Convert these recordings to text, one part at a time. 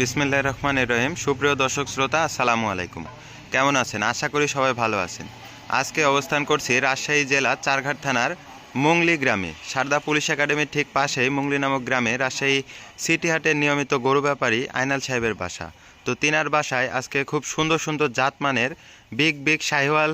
বিসমিল্লাহ রহমান রহিম। সুপ্রিয় দর্শক শ্রোতা, আসসালামু আলাইকুম। কেমন আছেন? আশা করি সবাই ভালো আছেন। আজকে অবস্থান করছি রাজশাহী জেলা চারঘাট থানার মুংলি গ্রামে। সারদা পুলিশ একাডেমির ঠিক পাশেই মুংলি নামক গ্রামে রাজশাহী সিটি হাটের নিয়মিত গরু ব্যাপারী আইনাল সাহেবের বাসা। তো তিনার বাসায় আজকে খুব সুন্দর সুন্দর জাতমানের বিগ বিগ শাহিওয়াল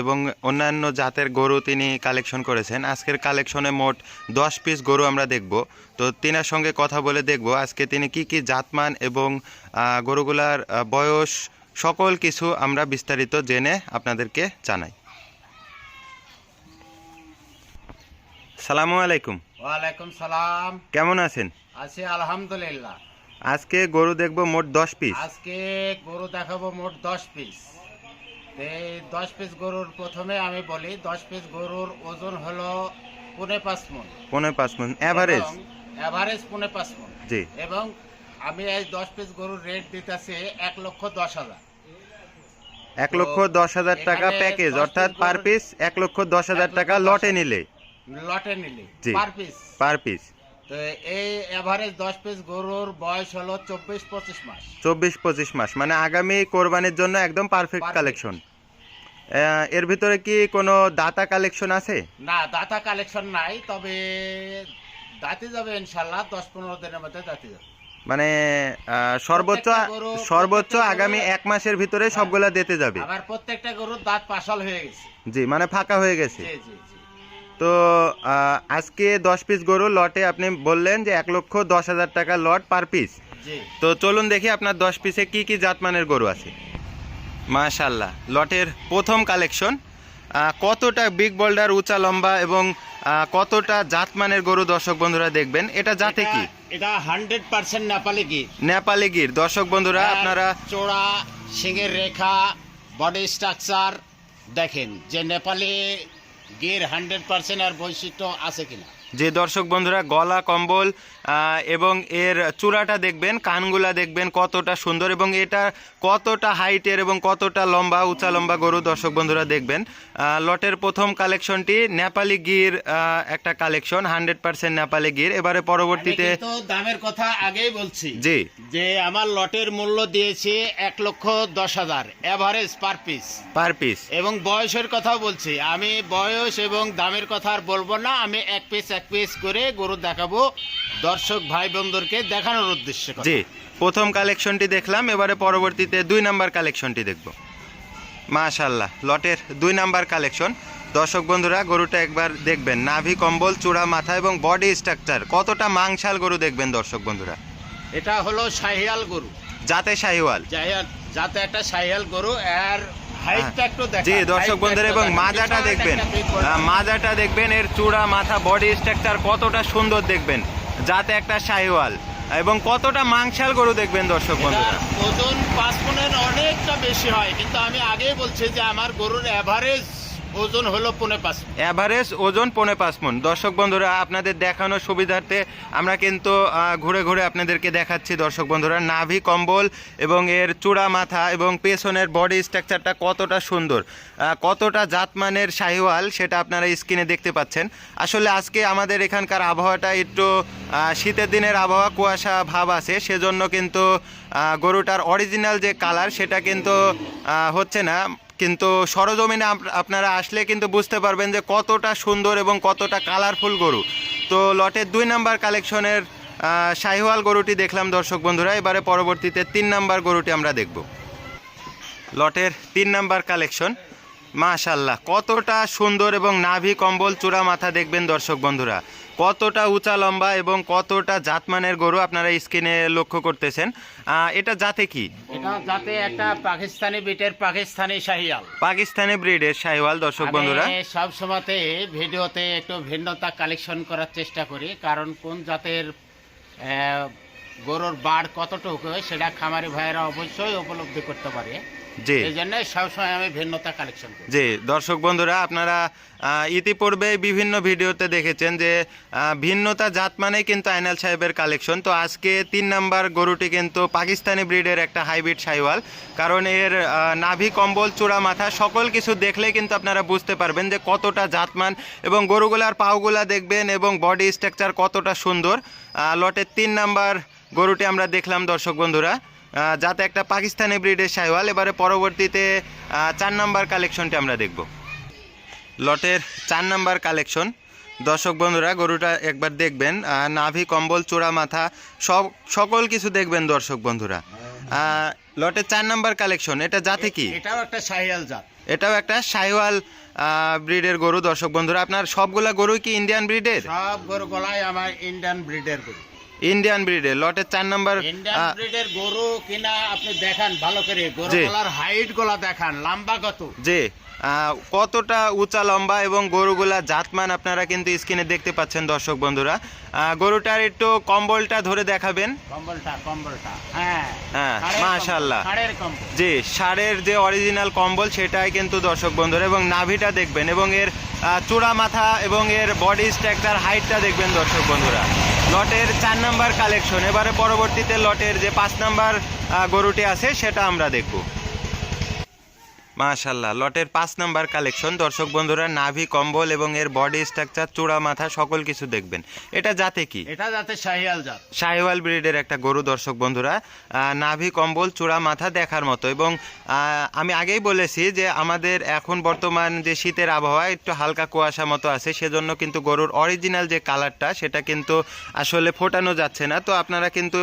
এবং অন্যান্য জাতের গরু তিনি কালেকশন করেছেন। আজকের কালেকশনে মোট দশ পিস গরু আমরা দেখব। তো তিনার সঙ্গে কথা বলে দেখব আজকে তিনি কি কি জাতমান এবং গরুগুলার বয়স সকল কিছু আমরা বিস্তারিত জেনে আপনাদেরকে জানাই। সালামু আলাইকুম। ওয়ালাইকুম সালাম। কেমন আছেন? আছি আলহামদুলিল্লাহ। আজকে গরু দেখব মোট দশ পিস আজকে গরু দেখাবো মোট দশ পিস এই দশ পিস গরুর প্রথমে আমি বলি দশ পিস গরুর ওজন হলো পুনে পাঁচ মন। পনেরো পাঁচ মিনিট অ্যাভারেজ এভারেজ পুনে পাঁচ মন। জি। এবং আমি এই দশ পিস গরুর রেট দিতেছি এক লক্ষ দশ হাজার। এক লক্ষ দশ হাজার টাকা প্যাকেজ অর্থাৎ পার পিস এক লক্ষ দশ হাজার টাকা লটে নিলে। লটে নিলে। পার পিস পার পিস তো এই এভারেজ দশ পিস গরুর বয়স হলো চব্বিশ পঁচিশ মাস। চব্বিশ পঁচিশ মাস মানে আগামী কোরবানির জন্য একদম পারফেক্ট. কালেকশন এর ভিতরে কি কোনো দাতা কালেকশন আছে? না দাতা কালেকশন নাই তবে দাঁতে যাবে ইনশাল্লাহ দশ পনেরো দিনের মধ্যে দাঁতে যাবে। মানে সর্বোচ্চ সর্বোচ্চ আগামী এক মাসের ভিতরে সবগুলা দিতে যাবে। আবার প্রত্যেকটা গরুর দাঁত পাশাল হয়ে গেছে। জি মানে ফাঁকা হয়ে গেছে। জি জি। তো আজকে দশ পিস গরু লটে আপনি বললেন যে এক লক্ষ দশ হাজার টাকা লট পার পিস তো চলুন দেখি আপনার দশ পিসে কি কি জাতমানের গরু আছে। মাশাল্লাহ লটের প্রথম কালেকশন কতটা বিগ বোল্ডার উঁচা লম্বা এবং কতটা জাতমানের গরু দর্শক বন্ধুরা দেখবেন এটা জাতে কি? এটা- হান্ড্রেড পার্সেন্ট নেপালি গির। নেপালি গির। দর্শক বন্ধুরা আপনারা চোড়া শিঙের রেখা বডি স্ট্রাকচার দেখেন যে নেপালি গির হান্ড্রেড পার্সেন্ট আর বৈশিষ্ট্য আছে কিনা? যে দর্শক বন্ধুরা গলা কম্বল এবং এর চূড়াটা দেখবেন কানগুলা দেখবেন কতটা সুন্দর এবং এটা কতটা হাইটের এবং কতটা লম্বা উঁচা লম্বা গরু দর্শক বন্ধুরা দেখবেন। লটের প্রথম কালেকশনটি নেপালি গির একটা collection hundred percent Nepali Gir. এবারে পরবর্তীতে দামের কথা আগেই বলছি। জি। যে আমার লটের মূল্য দিয়েছি এক লক্ষ দশ হাজার average per piece per piece এবং বয়সের কথাও বলছি। আমি বয়স এবং দামের কথা আর বলব না আমি এক পিস এক পিস করে গরু দেখাবো দর্শক ভাই বন্ধুরকে দেখানোর উদ্দেশ্যে। জি প্রথম কালেকশনটি দেখলাম এবারে পরবর্তীতে দুই নাম্বার কালেকশনটি দেখব। মাশাল্লাহ লটের দুই নাম্বার কালেকশন দর্শক বন্ধুরা গরুটা একবার দেখবেন। নাভি কম্বল চূড়া মাথা এবং বডি স্ট্রাকচার কতটা মাংসাল গরু দেখবেন দর্শক বন্ধুরা? এটা হলো শাহিয়াল গরু। যাতে শাহিওয়াল। যাই- যাতে একটা শাহিয়াল গরু আর জি দর্শক বন্ধুরা এবং মাজাটা দেখবেন। মাজাটা দেখবেন এর চূড়া মাথা বডি স্ট্রাকচার কতটা সুন্দর দেখবেন যাতে একটা শাহিওয়াল এবং কতটা মাংসাল গরু দেখবেন দর্শক বন্ধুরা। ওজন পাঁচ মনের অনেকটা বেশি হয় কিন্তু আমি আগেই বলছি যে আমার গরুর এভারেজ ওজন হলো পনে পাঁচ। অ্যাভারেজ ওজন পৌনে পাঁচ মন। দর্শক বন্ধুরা, আপনাদের দেখানোর সুবিধার্থে আমরা কিন্তু ঘুরে ঘুরে আপনাদেরকে দেখাচ্ছি দর্শক বন্ধুরা, নাভি কম্বল এবং এর চূড়া মাথা এবং পেছনের বডি স্ট্রাকচারটা কতটা সুন্দর কতটা জাতমানের শাহিওয়াল সেটা আপনারা স্ক্রিনে দেখতে পাচ্ছেন। আসলে আজকে আমাদের এখানকার আবহাওয়াটা একটু শীতের দিনের আবহাওয়া কুয়াশা ভাব আছে, সেজন্য কিন্তু গরুটার অরিজিনাল যে কালার সেটা কিন্তু হচ্ছে না। কিন্তু সরজমিনে আপ- আপনারা আসলে কিন্তু বুঝতে পারবেন যে কতটা সুন্দর এবং কতটা কালারফুল গরু। তো লটের দুই নাম্বার কালেকশনের শাহিওয়াল গরুটি দেখলাম দর্শক বন্ধুরা, এবারে পরবর্তীতে তিন নাম্বার গরুটি আমরা দেখব। লটের তিন নাম্বার কালেকশন মাশাল্লাহ কতটা সুন্দর এবং নাভি কম্বল চূড়া মাথা দেখবেন দর্শক বন্ধুরা। কতটা উঁচা লম্বা এবং কতটা জাতমানের গরু আপনারা স্ক্রিনে লক্ষ্য করতেছেন। এটা জাতে কি? এটা যাতে একটা পাকিস্তানি বিটের পাকিস্তানি শাহিয়াল পাকিস্তানি ব্রিডের শাহিওয়াল দর্শক বন্ধুরা। সব সময়তে ভিডিওতে একটু ভিন্নতা কালেকশন করার চেষ্টা করি কারণ কোন জাতের গরুর বাড় কতটুকু সেটা খামারি ভাইয়েরা অবশ্যই উপলব্ধি করতে পারে। জি। এই জন্য সবসময় আমি ভিন্নতা কালেকশন করি। জি দর্শক বন্ধুরা আপনারা ইতিপূর্বে বিভিন্ন ভিডিওতে দেখেছেন যে ভিন্নতা জাত মানেই কিন্তু আইনাল সাহেবের কালেকশন তো আজকে তিন নাম্বার গরুটি কিন্তু পাকিস্তানি ব্রিডের একটা হাইব্রিড সাইওয়াল। কারণ এর নাভি কম্বল চূড়া মাথা সকল কিছু দেখলে কিন্তু আপনারা বুঝতে পারবেন যে কতটা জাতমান এবং গরুগুলার পাওগুলা দেখবেন এবং বডি স্ট্রাকচার কতটা সুন্দর। লটের তিন নাম্বার গরুটি আমরা দেখলাম, দর্শক বন্ধুরা। যাতে একটা পাকিস্তানি ব্রিডের সাইওয়াল, এবারে পরবর্তীতে চার নাম্বার কালেকশনটি আমরা দেখব। লটের চার নাম্বার কালেকশন। দর্শক বন্ধুরা, গরুটা একবার দেখবেন। নাভি, কম্বল চূড়া মাথা সব সকল কিছু দেখবেন দর্শক বন্ধুরা। লটের চার নাম্বার কালেকশন এটা জাতে কি? এটাও একটা শাহিয়াল জাত। এটাও একটা সাহিওয়াল ব্রিডের গরু। দর্শক বন্ধুরা আপনার সবগুলা গরু কি ইন্ডিয়ান ব্রিডের সব গরু গলায় আমার ইন্ডিয়ান ব্রিডের গরু। ইন্ডিয়ান ব্রিডের লটের চার নাম্বার ইন্ডিয়ান ব্রিডের গরু কিনা আপনি দেখান ভালো করে। গরু গলার হাইট গলা দেখান লম্বা কত? আহ, কতটা উঁচা লম্বা এবং গরুগুলা জাতমান আপনারা কিন্তু স্ক্রিনে দেখতে পাচ্ছেন দর্শক বন্ধুরা। গরুটার একটু কম্বলটা ধরে দেখাবেন। কম্বলটা কম্বলটা হ্যাঁ। হ্যাঁ, মাশাআল্লাহ। কম্বল, ষাঁড়ের যে অরিজিনাল কম্বল সেটাই কিন্তু দর্শক বন্ধুরা এবং নাভিটা দেখবেন এবং এর চূড়া মাথা এবং এর বডি স্ট্রাকচার হাইটটা দেখবেন দর্শক বন্ধুরা। লটের চার নাম্বার কালেকশন এবারে পরবর্তীতে লটের যে পাঁচ নাম্বার গরুটি আছে, সেটা আমরা দেখব। মাশাল্লাহ লটের পাঁচ নাম্বার কালেকশন। দর্শক বন্ধুরা নাভি কম্বল এবং এর বডি স্ট্রাকচার চূড়া মাথা সকল কিছু দেখবেন। এটা যাতে কি? এটা যাতে শাহিয়াল জাত। শাহিওয়াল ব্রিডের একটা গরু দর্শক বন্ধুরা। নাভি কম্বল চূড়া মাথা দেখার মতো এবং আমি আগেই বলেছি যে আমাদের এখন বর্তমান যে শীতের আবহাওয়া একটু হালকা কুয়াশা মতো আছে। সেজন্য কিন্তু গরুর অরিজিনাল যে কালারটা সেটা কিন্তু আসলে ফোটানো যাচ্ছে না। তো আপনারা কিন্তু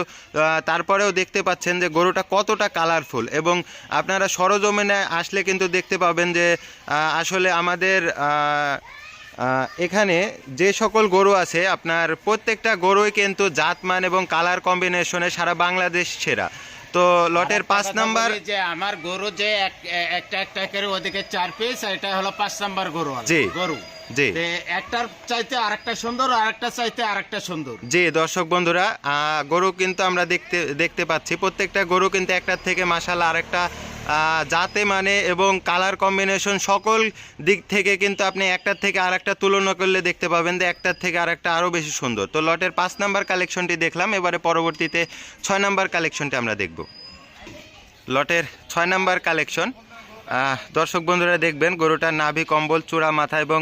তারপরেও দেখতে পাচ্ছেন যে গরুটা কতটা কালারফুল এবং আপনারা সরজমিনে আসলে কিন্তু দেখতে পাবেন যে আসলে আমাদের এখানে যে সকল গরু আছে আপনার প্রত্যেকটা গরুই কিন্তু জাতমান এবং কালার কম্বিনেশনে সারা বাংলাদেশ সেরা। তো লটের পাঁচ নাম্বার যে আমার গরু যে এক- একটা একটা করে ওদিকে চার পিস এটা হলো পাঁচ নাম্বার গরু জি। গরু। জি। একটার চাইতে আরেকটা সুন্দর আরেকটা চাইতে আরেকটা সুন্দর। জি দর্শক বন্ধুরা আহ, গরু কিন্তু আমরা দেখতে দেখতে পাচ্ছি। প্রত্যেকটা গরু কিন্তু একটার থেকে মাসাল আরেকটা জাতে মানে এবং কালার কম্বিনেশন সকল দিক থেকে কিন্তু আপনি একটার থেকে আরেকটা তুলনা করলে দেখতে পাবেন যে একটার থেকে আরেকটা আরও বেশি সুন্দর। তো লটের পাঁচ নাম্বার কালেকশনটি দেখলাম, এবারে পরবর্তীতে ছয় নাম্বার কালেকশনটি আমরা দেখব। লটের ছয় নাম্বার কালেকশন দর্শক বন্ধুরা দেখবেন, গরুটার নাভি, কম্বল, চূড়া মাথা এবং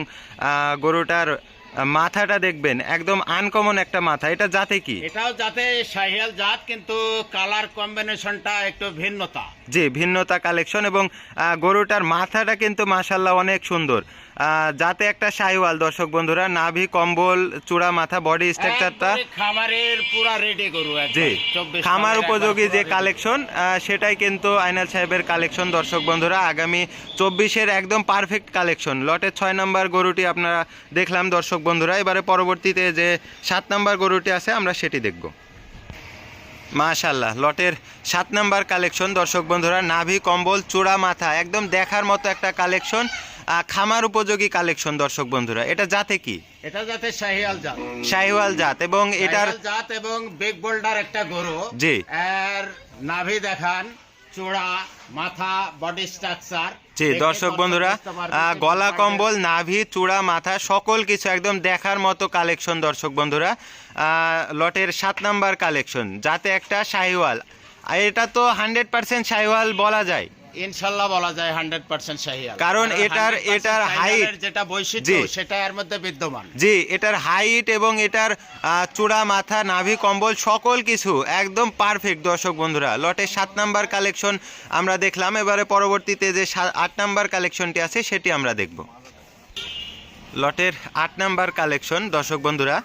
গরুটার মাথাটা দেখবেন, একদম আনকমন একটা মাথা। এটা জাতে কি? এটাও যাতে শাহিয়াল জাত, কিন্তু কালার কম্বিনেশনটা একটু ভিন্নতা। জি ভিন্নতা কালেকশন এবং গরুটার মাথাটা কিন্তু মাসাল্লাহ অনেক সুন্দর। যাতে একটা সাইওয়াল দর্শক বন্ধুরা নাভি কম্বল চূড়া মাথা বডি স্ট্রাকচারটা খামারের পুরা রেডি গরু জি খামার উপযোগী যে কালেকশন সেটাই কিন্তু আইনাল সাহেবের কালেকশন দর্শক বন্ধুরা। আগামী চব্বিশের একদম পারফেক্ট কালেকশন লটের ছয় নাম্বার গরুটি আপনারা দেখলাম দর্শক বন্ধুরা। এবারে পরবর্তীতে যে সাত নাম্বার গরুটি আছে আমরা সেটি দেখব। মাশাল্লাহ লটের সাত নাম্বার কালেকশন। দর্শক বন্ধুরা নাভি কম্বল চূড়া মাথা একদম দেখার মতো একটা কালেকশন খামার উপযোগী কালেকশন দর্শক বন্ধুরা। এটা জাতে কি? এটা যাতে শাহিওয়াল জাত। শাহিওয়াল জাত এবং এটার জাত এবং বিগ বোল্ডার একটা গরু। জি। আর নাভি দেখান। চূড়া মাথা বডি স্ট্রাকচার জি দর্শক বন্ধুরা গলা কম্বল নাভি চূড়া মাথা সকল কিছু একদম দেখার মতো কালেকশন দর্শক বন্ধুরা। লটের সাত নাম্বার কালেকশন যাতে একটা শাহিওয়াল। আর এটা তো হান্ড্রেড পার্সেন্ট শাহিওয়াল বলা যায়। ইনশাল্লাহ বলা যায় হান্ড্রেড পার্সেন্ট কারণ এটার- এটার height- যেটা বৈশিষ্ট্য সেটা এর মধ্যে বিদ্যমান। জি এটার হাইট এবং এটার চূড়া মাথা নাভি কম্বল সকল কিছু একদম পারফেক্ট দর্শক বন্ধুরা। লটের সাত নাম্বার কালেকশন আমরা দেখলাম। এবারে পরবর্তীতে যে আট নাম্বার কালেকশনটি আছে সেটি আমরা দেখব। লটের আট নাম্বার কালেকশন দর্শক বন্ধুরা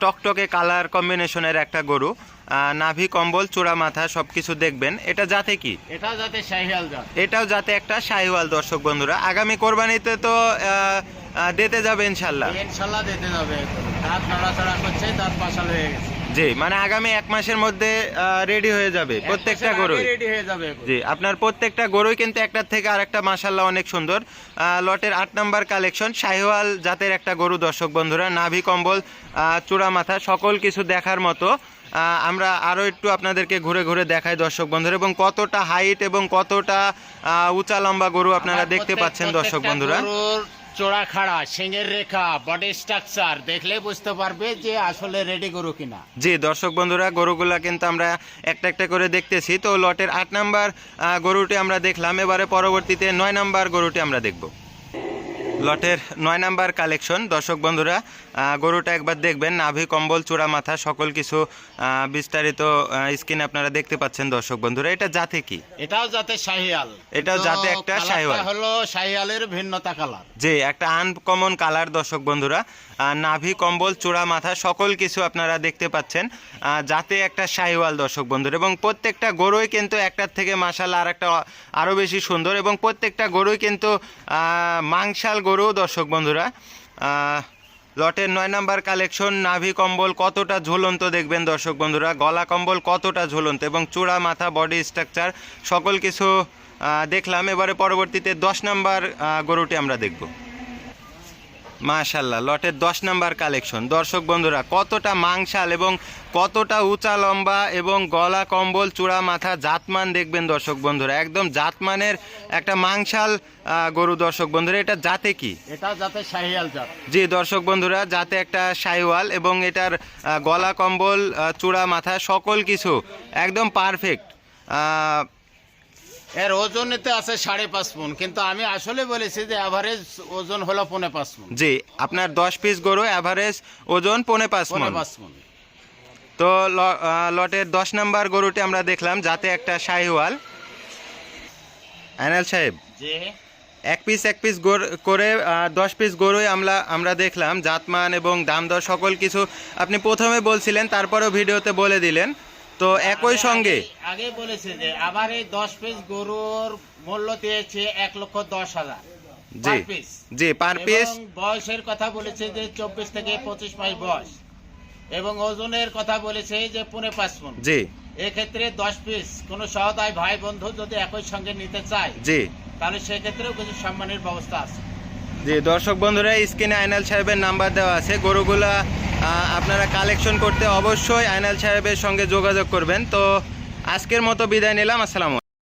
টকটকে কালার কম্বিনেশনের একটা গরু। নাভি কম্বল চূড়া মাথা সবকিছু দেখবেন। এটা যাতে কি? এটা যাতে শাহিওয়াল জাত এটাও যাতে একটা শাহিওয়াল দর্শক বন্ধুরা। আগামী কোরবানিতে তো দিতে যাবে ইনশাল্লাহ। ইনশাল্লাহ দিতে যাবে। দাঁত নড়াচড়া করছে দাঁত পাশাল হয়ে গেছে। জি মানে আগামী এক মাসের মধ্যে রেডি হয়ে যাবে প্রত্যেকটা গরুই। রেডি হয়ে যাবে জি আপনার প্রত্যেকটা গরুই কিন্তু একটার থেকে আরেকটা মাসাল্লাহ অনেক সুন্দর। লটের আট নাম্বার কালেকশন শাহিওয়াল জাতের একটা গরু দর্শক বন্ধুরা নাভি কম্বল আহ, চূড়া মাথা সকল কিছু দেখার মতো। আমরা আরও একটু আপনাদেরকে ঘুরে ঘুরে দেখাই দর্শক বন্ধুরা এবং কতটা হাইট এবং কতটা উঁচা লম্বা গরু আপনারা দেখতে পাচ্ছেন দর্শক বন্ধুরা। চোরা খাড়া, সিংহের রেখা বডি স্ট্রাকচার দেখলে বুঝতে পারবে যে আসলে রেডি গরু কিনা। জি, দর্শক বন্ধুরা, গরুগুলা কিন্তু আমরা একটা একটা করে দেখতেছি। তো লটের আট নাম্বার গরুটি আমরা দেখলাম, এবারে পরবর্তীতে নয় নাম্বার গরুটি আমরা দেখব। লটের নয় নাম্বার কালেকশন। দর্শক বন্ধুরা গরুটা একবার দেখবেন নাভি কম্বল চূড়া মাথা সকল কিছু বিস্তারিত স্ক্রিনে আপনারা দেখতে পাচ্ছেন দর্শক বন্ধুরা। এটা জাতে কি? এটাও যাতে শাহিয়াল। এটাও তো যাতে একটা শাহিওয়াল। হলো শাহিয়ালের ভিন্নতা কালার যে একটা আনকমন কালার দর্শক বন্ধুরা। নাভি কম্বল চূড়া মাথা সকল কিছু আপনারা দেখতে পাচ্ছেন। আহ, যাতে একটা শাহিওয়াল দর্শক বন্ধুরা। এবং প্রত্যেকটা গরুই কিন্তু একটার থেকে মাসাল আর একটা আরও বেশি সুন্দর। এবং প্রত্যেকটা গরুই কিন্তু আহ, মাংসাল গরু, দর্শক বন্ধুরা লটের নয় নাম্বার কালেকশন, নাভি কম্বল কতটা ঝুলন্ত দেখবেন দর্শক বন্ধুরা, গলা কম্বল কতটা ঝুলন্ত এবং চূড়া মাথা বডি স্ট্রাকচার সকল কিছু দেখলাম। এবারে পরবর্তীতে দশ নাম্বার গরুটি আমরা দেখব। মাশাল্লাহ লটের দশ নাম্বার কালেকশন। দর্শক বন্ধুরা কতটা মাংসাল এবং কতটা উঁচা লম্বা এবং গলা কম্বল চূড়া মাথা জাতমান দেখবেন দর্শক বন্ধুরা। একদম জাতমানের একটা মাংসাল গরু দর্শক বন্ধুরা। এটা জাতে কি? এটা যাতে শাহিয়াল জাত। জি দর্শক বন্ধুরা যাতে একটা সাইওয়াল এবং এটার গলা কম্বল চূড়া মাথা সকল কিছু। একদম পারফেক্ট এর ওজনেতে আছে সাড়ে পাঁচ মন কিন্তু আমি আসলে বলেছি যে অ্যাভারেজ ওজন হলো পৌনে পাঁচ মন। জি আপনার দশ পিস গরু অ্যাভারেজ ওজন পৌনে পাঁচ পৌনে পাঁচ মন। তো লটের দশ নাম্বার গরুটি আমরা দেখলাম যাতে একটা শাহিওয়াল। আনাল সাহেব যে এক পিস এক পিস করে দশ পিস গরুই আমরা আমরা দেখলাম জাতমান এবং দাম দর সকল কিছু। আপনি প্রথমে বলছিলেন তারপরেও ভিডিওতে বলে দিলেন। তো একই সঙ্গে। আগে- বলেছে যে আবার এই দশ পিস গরুর মূল্য দিয়েছে এক লক্ষ দশ হাজার জি জি পার পিস বয়সের কথা বলেছে যে চব্বিশ থেকে পঁচিশ মাস বয়স। এবং ওজনের কথা বলেছে যে পুনে পাঁচ মন জি। এক্ষেত্রে দশ পিস কোনো সহদায় ভাই বন্ধু যদি একই সঙ্গে নিতে চায় জি। তাহলে সেক্ষেত্রেও কিছু সম্মানের ব্যবস্থা আছে। জি দর্শক বন্ধুরা স্ক্রিনে আইনাল সাহেবের নাম্বার দেওয়া আছে। গরুগুলা আপনারা কালেকশন করতে অবশ্যই আইনাল সাহেবের সঙ্গে যোগাযোগ করবেন। তো আজকের মতো বিদায় নিলাম, আসসালামু